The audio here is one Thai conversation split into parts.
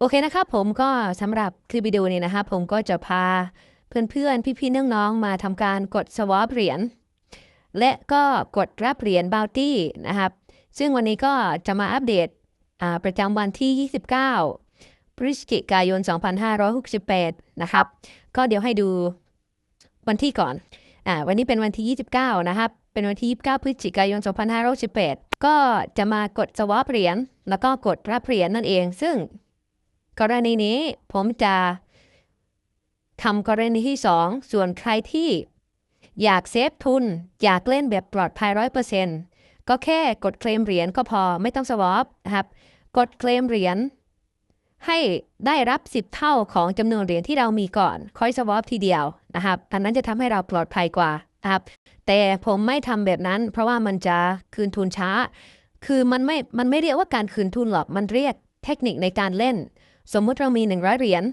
โอเคนะครับผมก็สำหรับคลิปวิดีโอนี้นะครับผมก็จะพาเพื่อนๆ พี่ๆน้องๆมาทำการกด swap เหรียญและก็กดรับเหรียญ bounty นะครับ ซึ่งวันนี้ก็จะมาอัปเดตประจำวันที่ 29 พฤศจิกายน 2568 นะครับ ก็เดี๋ยวให้ดูวันที่ก่อนอวันนี้เป็นวันที่ 29 นะครับ เป็นวันที่ 29 พฤศจิกายน 2568 ก็จะมากด swap เหรียญแล้วก็กดรับเหรียญนั่นเอง ซึ่ง กรณีนี้ผมจะทำกรณีที่ 2 ส่วนใครที่อยากเซฟทุน อยากเล่นแบบปลอดภัยร้อยเปอร์เซ็นต์ก็แค่กดเคลมเหรียญก็พอไม่ต้องสวอปนะครับ กดเคลมเหรียญให้ได้รับ 10 เท่าของจำนวนเหรียญที่เรามีก่อน ค่อยสวอปทีเดียวนะครับอันนั้นจะทำให้เราปลอดภัยกว่านะครับ แต่ผมไม่ทำแบบนั้น เพราะว่ามันจะคืนทุนช้า คือมันไม่ มันไม่เรียกว่าการคืนทุนหรอก มันเรียกเทคนิคในการเล่น สมมุติเรามี 100 เหรียญ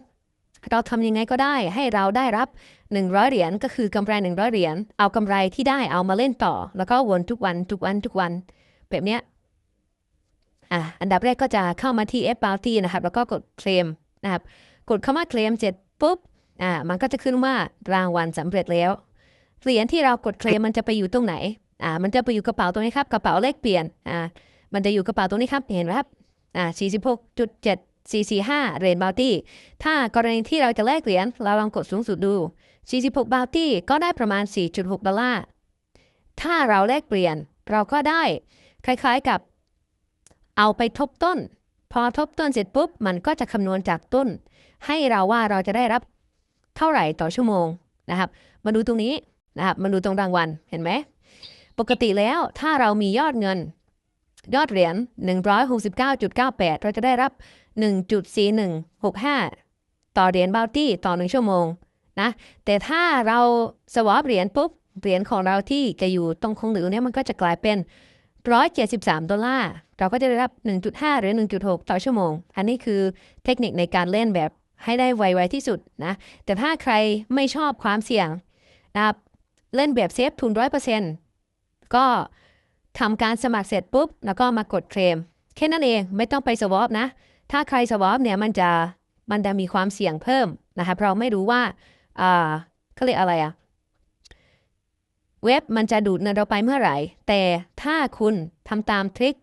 เราทำยังไงก็ได้ให้เราได้รับ 100 เหรียญก็คือกำไร 100 เหรียญเอากำไรที่ได้เอามาเล่นต่อ แล้วก็วนทุกวันทุกวันทุกวัน แบบเนี้ยอะอันดับแรกก็จะเข้ามาที่ F Bounty นะครับ แล้วก็กดเคลมนะครับ กดเข้ามาเคลมเสร็จปุ๊บอ่ามันก็จะขึ้นว่ารางวัลสำเร็จแล้วเหรียญที่เรากดเคลมมันจะไปอยู่ตรงไหนอ่ามันจะไปอยู่กระเป๋าตรงนี้ครับกระเป๋าเลขเปลี่ยนอ่ามันจะอยู่กระเป๋าตรงนี้ครับเห็นไหมครับอ่า46.7 445 เหรียญบาวตี้ ถ้ากรณีที่เราจะแลกเหรียญเราลองกดสูงสุดดู 46 บาวตี้ก็ได้ประมาณ 4.6 ดอลลาร์ ถ้าเราแลกเปลี่ยนเราก็ได้ คล้ายๆกับ เอาไปทบต้น พอทบต้นเสร็จปุ๊บ มันก็จะคำนวณจากต้น ให้เราว่าเราจะได้รับเท่าไหร่ต่อชั่วโมงนะครับ มาดูตรงนี้นะครับมาดูตรงรางวัลเห็นไหม ปกติแล้วถ้าเรามียอดเงิน ยอดเหรียญ169.98 เราจะได้รับ 1.4165 ต่อเหรียญบาวตี้ต่อ 1 ชั่วโมงนะแต่ถ้าเราสวอปเหรียญปุ๊บเหรียญของเราที่จะอยู่ตรงคงเหลือเนี่ยมันก็จะกลายเป็น 173 ดอลลาร์ เราก็จะได้รับ 1.5 หรือ 1.6 ต่อชั่วโมง อันนี้คือเทคนิคในการเล่นแบบให้ได้ไวๆที่สุดนะ แต่ถ้าใครไม่ชอบความเสี่ยงนะเล่นแบบเซฟทุน 100%ก็ทำการสมัครเสร็จปุ๊บ แล้วก็มากดเคลมแค่นั้นเองไม่ต้องไปสวอปนะ ถ้าใครสวอปเนี่ยมันจะมันจะมีความเสี่ยงเพิ่มนะคะเพราะไม่รู้ว่าอ่าเขาเรียกอะไรอะเว็บมันจะดูดเงินเราไปเมื่อไหร่ แต่ถ้าคุณทำตามทริค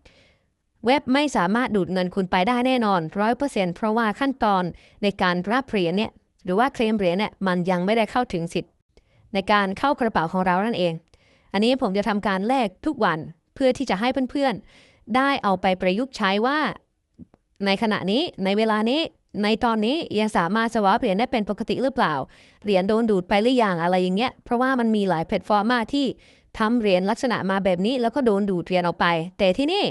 เว็บไม่สามารถดูดเงินคุณไปได้แน่นอนร้อยเปอร์เซ็นเพราะว่าขั้นตอนในการรับเหรียญเนี่ยหรือว่าเคลมเหรียญเนี่ยมันยังไม่ได้เข้าถึงสิทธิ์ ในการเข้ากระเป๋าของเรานั่นเอง อันนี้ผมจะทำการแลกทุกวันเพื่อที่จะให้เพื่อนๆ ได้เอาไปประยุกต์ใช้ว่า ในขณะนี้ในเวลานี้ในตอนนี้ยังสามารถสวอปเหรียญได้เป็นปกติหรือเปล่า เหรียญโดนดูดไปหรือยังอะไรอย่างเงี้ย เพราะว่ามันมีหลายแพลตฟอร์มมากที่ทำเหรียญลักษณะมาแบบนี้ แล้วก็โดนดูดเหรียญออกไป แต่ที่นี่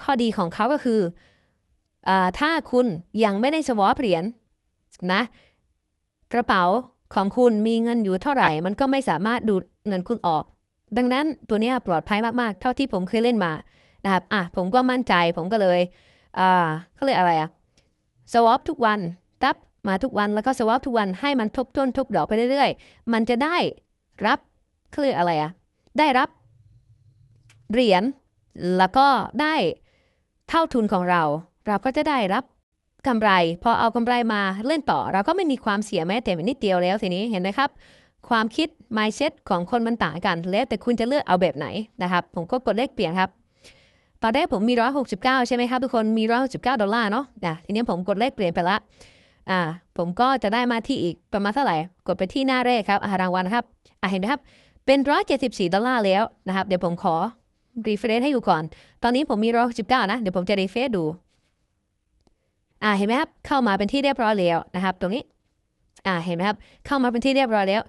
ข้อดีของเขาก็คืออาถ้าคุณยังไม่ได้สวอปเหรียญนะ กระเป๋าของคุณมีเงินอยู่เท่าไหร่ มันก็ไม่สามารถดูดเงินคุณออก ดังนั้นตัวนี้ปลอดภัยมากๆ เท่าที่ผมเคยเล่นมานะครับอะผมก็มั่นใจผมก็เลย อ่าเขาเรียกอะไรอะสวอปทุกวันตับมาทุกวันแล้วก็สวอปทุกวันให้มันทบต้นทบดอกไปเรื่อยๆ มันจะได้รับเขาเรียกอะไรอะได้รับเหรียญแล้วก็ได้เท่าทุนของเรา เราก็จะได้รับกำไร พอเอากำไรมาเล่นต่อ เราก็ไม่มีความเสียแม้แต่นิดเดียวแล้วทีนี้เห็นไหมครับ ความคิด mindset ของคนมันต่างกัน แล้วแต่คุณจะเลือกเอาแบบไหนนะครับ ผมก็กดเลขเปลี่ยนครับ ตอนแรกผมมี 169 ใช่ไหมครับทุกคนมี 169 ดอลลาร์เนาะนะทีนี้ผมกดเลขเปลี่ยนไปละอ่าผมก็จะได้มาที่อีกประมาณเท่าไหร่ กดไปที่หน้าแรกครับอ่ารางวัลครับอ่าเห็นไหมครับ เป็น 174 ดอลลาร์แล้วนะครับ เดี๋ยวผมขอรีเฟรชให้ดูก่อน ตอนนี้ผมมี 169 นะ เดี๋ยวผมจะรีเฟรชดูอ่าเห็นไหมครับ เข้ามาเป็นที่เรียบร้อยแล้วนะครับ ตรงนี้ อ่าเห็นไหมครับ เข้ามาเป็นที่เรียบร้อยแล้ว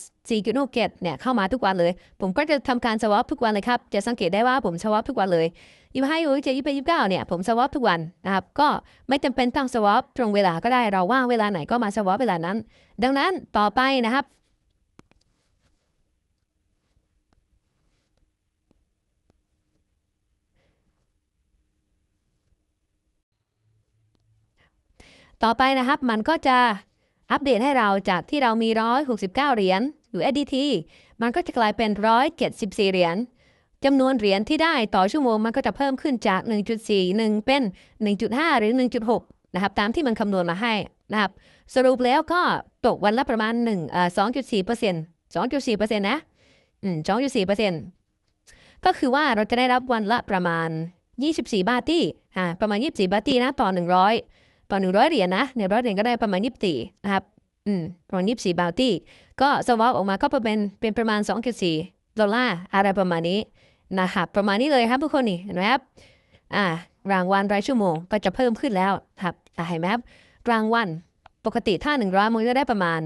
4.4.6เนี่ยเข้ามาทุกวันเลย ผมก็จะทำการสวอปทุกวันเลยครับ จะสังเกตได้ว่าผมสวอปทุกวันเลยยี่ห้าอยู่เจ็ดยี่แปดยี่เก้าเนี่ยผมสวอปทุกวันนะครับ ก็ไม่จำเป็นต้องสวอปตรงเวลาก็ได้เราว่างเวลาไหนก็มาสวอปเวลานั้น ดังนั้นต่อไปนะครับต่อไปนะครับมันก็จะ อัปเดตให้เราจากที่เรามี 169 เหรียญอยู่ SDT มันก็จะกลายเป็น 174 เหรียญจำนวนเหรียญที่ได้ต่อชั่วโมงมันก็จะเพิ่มขึ้นจาก 1.41 เป็น 1.5 หรือ 1.6 นะครับ ตามที่มันคำนวณมาให้นะครับ สรุปแล้วก็ตกวันละประมาณ1อ่า2.4เปอร์เซ็นต์2.4เปอร์เซ็นต์นะ อืม2.4เปอร์เซ็นต์ก็คือว่าเราจะได้รับวันละประมาณ 24 บาทตี้อ่าประมาณ 24 บาทตี้นะต่อ 100 ต่อ100เหรียญนะเนี่ยร้อยเหรียญก็ได้ประมาณ24นะครับอืมประมาณ24บาทตี้ก็สวอปออกมาก็เป็นเป็นประมาณ2.4ดสี่ดอลลาร์อะไรประมาณนี้นะครับประมาณนี้เลยครับทุกคนนี่เห็นไหมครับอ่ารางวัลรายชั่วโมงก็จะเพิ่มขึ้นแล้วครับอ่าเห็นไหมครับรางวัลปกติถ้า 100มันก็ได้ประมาณ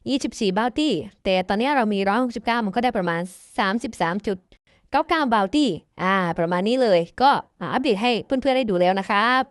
24 บาทตี้ แต่ตอนนี้เรามี 169 มันก็ได้ประมาณ 33.99 บาทตี้ อ่า ประมาณนี้เลย ก็อัปเดตให้เพื่อนๆได้ดูแล้วนะครับ